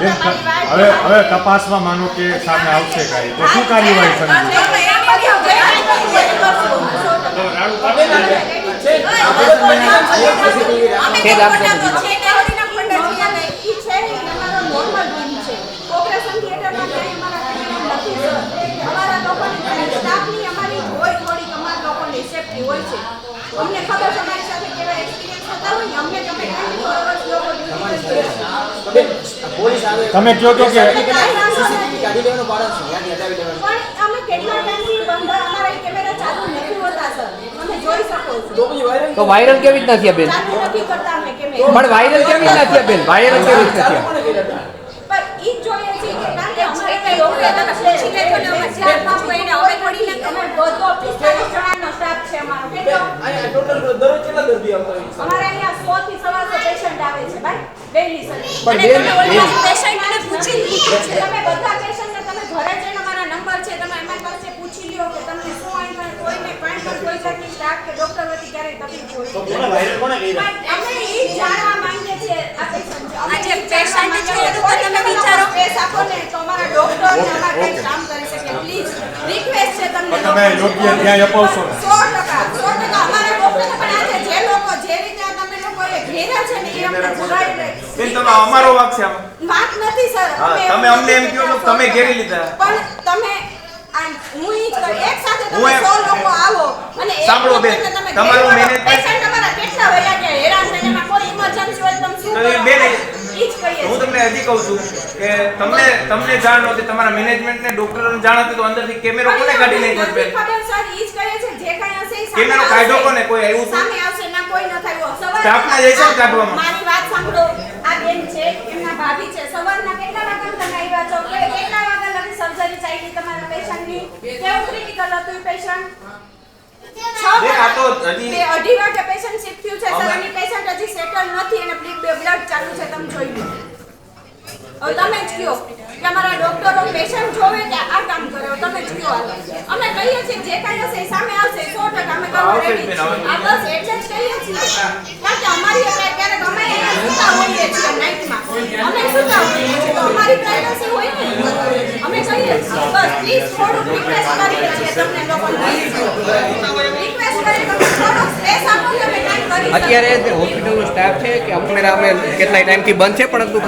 બેન, હવે હવે તપાસમાં માનો કે સામે આવશે કાંઈ તો શું કાર્યવાહી કરવી છે લાભ તો છે કેવડીના ફંડ છે અને ઈ છે ઈ અમારો normal bill છે. Operation theater માં ક્યાંય અમારા કેમેરા નથી સર. અમારા લોકોની ત્યાં સ્ટાફની અમારી હોય થોડીક અમારા લોકોની safety હોય છે. અમને ખબર છે અમારી સાથે કેવા experience થતા હોય ને, અમને ગમે ત્યાંથી followers લોકો duty પર છે. પોલીસ આવે તમે કહો છો કે સીસીટીવી કાઢી લેવાનું કારણ શું ત્યાંથી હટાવી લેવાનું. પણ અમે કેટલા ટાઈમથી બંધ અમારા કેમેરા ચાલુ નથી હોતા સર. તમે જોઈ શકો છો. તો વાયરલ કેવી રીતના થયા બેન ચાલુ નથી કરતા અમે કેમેરા. પણ વાયરલ કેવી રીતના થયા બેન વાયરલ કેવી રીતના થયા કોને કર્યા હતા? પણ ઈ જોઈએ છે કે કારણ કે અમારે કઈ રોકડે તમે પૂછી લેજો ને અમે ચાર પાંચ મહિને અમે પડીને અમે બધો 45 જણાનો સ્ટાફ છે અમારો. કેટલો અહીંયા ટોટલ દરરોજ કેટલા દર્દી આવતા હોય છે? અમારે અહીંયા 100 થી સવા સો પેશન્ટ આવે છે ભાઈ ડેઈલી સર્વિસ પણ બેન પેશન્ટને પૂછી લીધું છે. તમે બધા પેશન્ટને તમે ઘરે જઈને મારા નંબર છે તમે એમની પાસે પૂછી લ્યો કે તમને શું આઈ પણ કોઈને પણ પણ કોઈ જાતની સ્ટાફ કે ડોક્ટર વતી ક્યારે તકલીફ હોય તો કોને વાયરલ કોને કર્યા? અમે એ જાણવા માંગીએ છીએ આ પેશન્ટ આજે patient છે તો તમે વિચારો. સ્પેસ આપો ને તો અમારા ડોક્ટર ને અમારા કંઈ કામ કરી શકે. પ્લીઝ રિક્વેસ્ટ છે તમને તમે યોગ્ય ન્યાય અપાવશો ને? સો ટકા સો ટકા અમારા ડોક્ટરને પણ આજે જે લોકો જે રીતે આ તમે લોકોએ ઘેર્યા છે ને એ અમને જગાડી રહે. બેન તમે અમારો વાક છે આમાં વાત નથી સર હા, તમે અમને એમ કહો છો તમે ઘેરી લીધા. પણ તમે હું એક સાથે તમે એમ- 100 લોકો આવો અને સાંભળો બેન, તમારું ઘેરો. પેશન્ટ તમારા કેટલા વયા ગયા હેરાન થઈને કોઈ ઇમરજન્સી હોય તમે શું કરો? બેન, ઈ જ કહીએ હું તમને હજી કહું છું કે તમને તમને જાણ નહોતી તમારા મેનેજમેન્ટ ને ડોક્ટરોને જાણ હતી તો અંદરથી કેમેરો કોને કાઢી નાખ્યો છે સર ઈ જ કહીએ છે જે કાંઈ હશે કેમેરો આવશે. કોને? કોઈ આવ્યું? સામે આવશે ના કોઈ ન થયું સ્ટાફના જઈ કાઢવામાં? મારી વાત સાંભળો એમના ભાભી છે. સવારના કેટલા વાગ્યા તમે આવ્યા છો? કેટલા વાગ્યા લગી સર્જરી ચાલી તમારા પેશન્ટની કેવું ક્રિટિકલ હતું પેશન્ટ અઢી વાગે પેશન્ટ શિફ્ટ થયું છે. સર અને પેશન્ટ હજી સેટલ નથી અને બ્લડ ચાલુ છે. તમે જોઈ લો. હવે તમે જ કયો કે અમારા ડોક્ટરો પેશન્ટ જોવે કે આ કામ કરો. તમે જ કયો અમે કહીએ છીએ જે કાંઈ હશે સામે આવશે. સો ટકા અમે કરવા. આ બસ એટલે જ કહીએ છીએ. કારણ કે અમારી છીએ નાઇટમાં અમે સૂતા હોઈએ અમારી પ્રાઇવસી હોય ને? અમે કહીએ, બસ પ્લીઝ થોડુંક રિક્વેસ્ટ કરીએ છીએ તમને લોકોને. રિક્વેસ્ટ કરી તમે સ્પેસ આપો કે અમે કાંઈ કરી અત્યારે હોસ્પિટલનો સ્ટાફ છે, કે અમે કેટલાય ટાઈમથી બંધ છે, પરંતુ